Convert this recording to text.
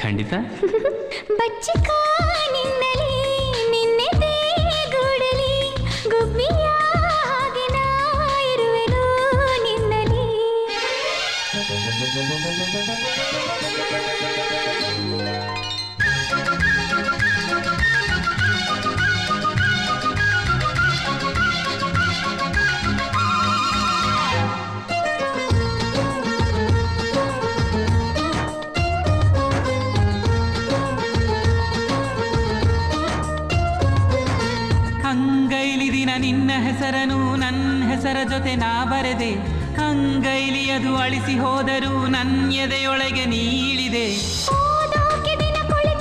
ಖಂಡಿತ ಬಚ್ಚಿಕ ನಿನ್ನಲಿ ನಿನ್ನೆದೆ ಗೂಡಲಿ ಗುಬ್ಬಿಯ ಹಾಗೆ ನಾ ಇರುವೆನು ನಿನ್ನಲಿ ಅಂಗೈಲಿ ದಿನ ನಿನ್ನ ಹೆಸರನು ನನ್ನ ಹೆಸರ ಜೊತೆ ನಾ ಬರೆದೆ. ಅಂಗೈಲಿ ಅದು ಅಳಿಸಿ ಹೋದರೂ ನನ್ನ ಎದೆಯೊಳಗೆ ನೀಳಿದೆ.